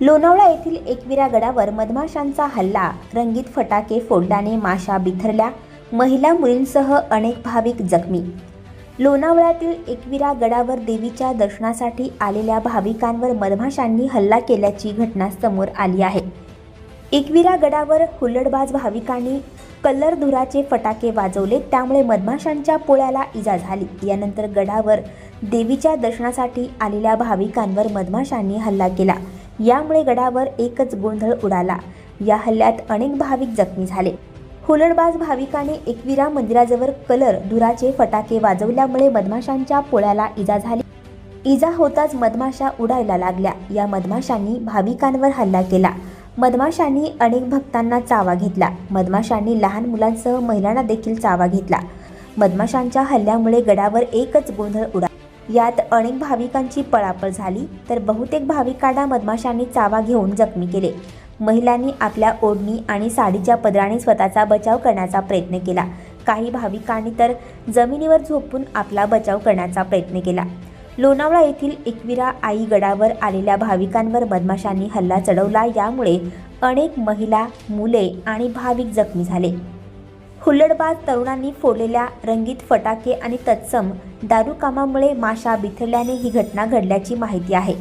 लोणावळा येथील एकविरा गडावर मधमाशांचा हल्ला. रंगीत फटाके फोडल्याने माशा बिथरल्या. महिला मुलींसह अनेक भाविक जखमी. लोणावळ्यातील एकविरा गडावर देवीच्या दर्शनासाठी आलेल्या भाविकांवर मधमाशांनी हल्ला केल्याची घटना समोर आली आहे. एकविरा गडावर हुल्लडबाज भाविकांनी कल्लर धुराचे फटाके वाजवले. त्यामुळे मधमाशांच्या पोळ्याला इजा झाली. यानंतर गडावर देवीच्या दर्शनासाठी आलेल्या भाविकांवर मधमाशांनी हल्ला केला. यामुळे गडावर एकच गोंधळ उडाला. या हल्ल्यात अनेक भाविक जखमी झाले. हुलडबाज भाविकाने एकविरा मंदिराजवळ कलर धुराचे फटाके वाजवल्यामुळे मधमाशांच्या पोळ्याला इजा झाली. इजा होताच मधमाशा उडायला लागल्या. या मधमाशांनी भाविकांवर हल्ला केला. मधमाशांनी अनेक भक्तांना चावा घेतला. मधमाशांनी लहान मुलांसह महिलांना देखील चावा घेतला. मधमाशांच्या हल्ल्यामुळे गडावर एकच गोंधळ उडा यात अनेक भाविकांची पळापळ झाली तर बहुतेक भाविकांना मधमाशांनी चावा घेऊन जखमी केले. महिलांनी आपल्या ओढणी आणि साडीच्या पदराने स्वतःचा बचाव करण्याचा प्रयत्न केला. काही भाविकांनी तर जमिनीवर झोपून आपला बचाव करण्याचा प्रयत्न केला. लोणावळा येथील एकविरा आई गडावर आलेल्या भाविकांवर मधमाशांनी हल्ला चढवला यामुळे अनेक महिला मुले आणि भाविक जखमी झाले. हुल्लडबाज तरुणांनी फोडलेल्या रंगीत फटाके आणि तत्सम दारूकामामुळे माशा बिथरल्याने ही घटना घडल्याची माहिती आहे.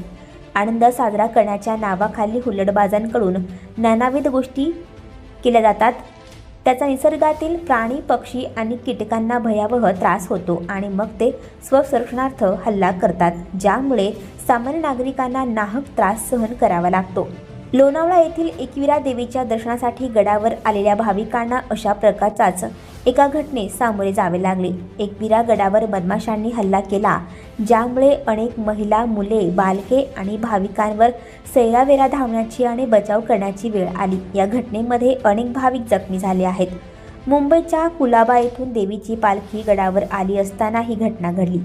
आनंद साजरा करण्याच्या नावाखाली हुल्लडबाजांकडून नानाविध गोष्टी केल्या जातात. त्याचा निसर्गातील प्राणी पक्षी आणि कीटकांना भयावह त्रास होतो आणि मग ते स्वसंरक्षणार्थ हल्ला करतात ज्यामुळे सामान्य नागरिकांना नाहक त्रास सहन करावा लागतो. लोणावळा येथील एकविरा देवीच्या दर्शनासाठी गडावर आलेल्या भाविकांना अशा प्रकारचाच एका घटनेत सामोरे जावे लागले. एकविरा गडावर बदमाशांनी हल्ला केला ज्यामुळे अनेक महिला मुले बालके आणि भाविकांवर सैरावेरा धावण्याची आणि बचाव करण्याची वेळ आली. या घटनेमध्ये अनेक भाविक जखमी झाले आहेत. मुंबईच्या कुलाबा येथून देवीची पालखी गडावर आली असताना ही घटना घडली.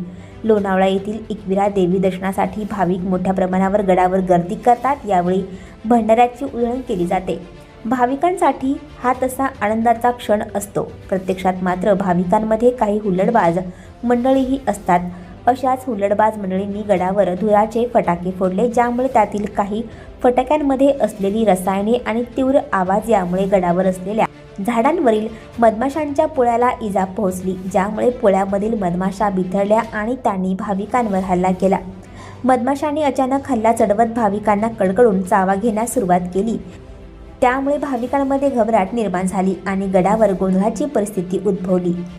लोणावळा येथील एकविरा देवी दर्शनासाठी भाविक मोठ्या प्रमाणावर गडावर गर्दी करतात. यावेळी भंडाऱ्याची उधळण केली जाते. भाविकांसाठी हा तसा आनंदाचा क्षण असतो. प्रत्यक्षात मात्र भाविकांमध्ये काही हुल्लडबाज मंडळीही असतात. अशाच हुल्लडबाज मंडळींनी गडावर धुराचे फटाके फोडले ज्यामुळे त्यातील काही फटाक्यांमध्ये असलेली रसायने आणि तीव्र आवाज यामुळे गडावर असलेल्या झाडांवरील मधमाशांच्या पोळ्याला इजा पोहोचली ज्यामुळे पोळ्यामधील मधमाशा बिथरल्या आणि त्यांनी भाविकांवर हल्ला केला. मधमाशांनी अचानक हल्ला चढवत भाविकांना कडकडून चावा घेण्यास सुरुवात केली. त्यामुळे भाविकांमध्ये घबराट निर्माण झाली आणि गडावर गोंधळाची परिस्थिती उद्भवली.